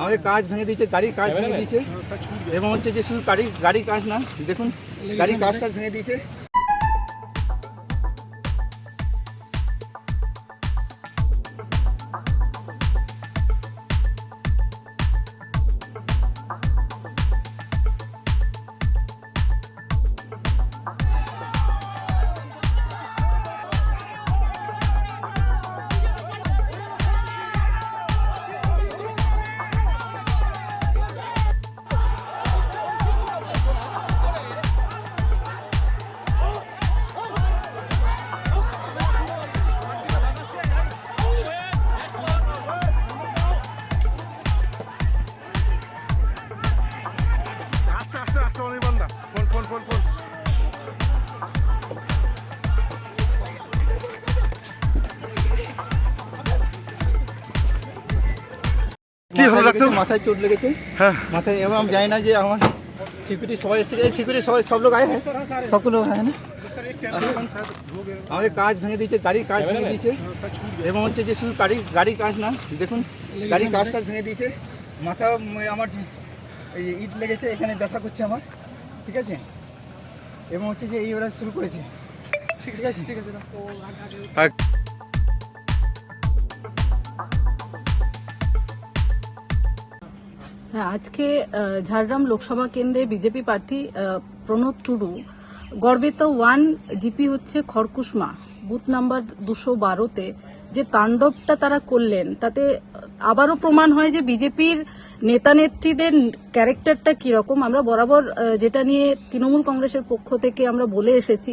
আমাদের কাজ ভেঙে দিয়েছে গাড়ির কাজ ভেঙে দিয়েছে। এবং হচ্ছে যে শুধু গাড়ি গাড়ির কাজ না দেখুন গাড়ির কাজ টাজ ভেঙে দিয়েছে। কি হলো মাথায় ডাক্তার? মাথায় চোট লেগেছে। হ্যাঁ। মাথায় এবং আমি জানি না যে আমার সিকিউরিটি সবাই এসে গেছে সিকিউরিটি সবাই সব লোক আয় হ্যাঁ? না? আমাদের কাজ ভেঙে দিয়েছে গাড়ির কাজ ভেঙে দিয়েছে। এবং হচ্ছে যে শুধু গাড়ি গাড়ির কাজ না দেখুন গাড়ির কাজ টাজ ভেঙে দিয়েছে। মাথা আমার এই ইট লেগেছে এখানে ব্যথা করছে আমার ঠিক আছে? এবং হচ্ছে যে এই ওরা শুরু করেছে। ঠিক আছে? ঠিক আছে হ্যাঁ আজকে ঝাড়গ্রাম লোকসভা কেন্দ্রে বিজেপি প্রার্থী প্রণব টুডু। গর্বিত ওয়ান জিপি হচ্ছে খড়কুসমা বুথ নাম্বার দুশো বারোতে। যে তাণ্ডবটা তারা করলেন, তাতে আবারও প্রমাণ হয় যে বিজেপির নেতা নেত্রীদের ক্যারেক্টারটা কীরকম। আমরা বরাবর যেটা নিয়ে তৃণমূল কংগ্রেসের পক্ষ থেকে আমরা বলে এসেছি।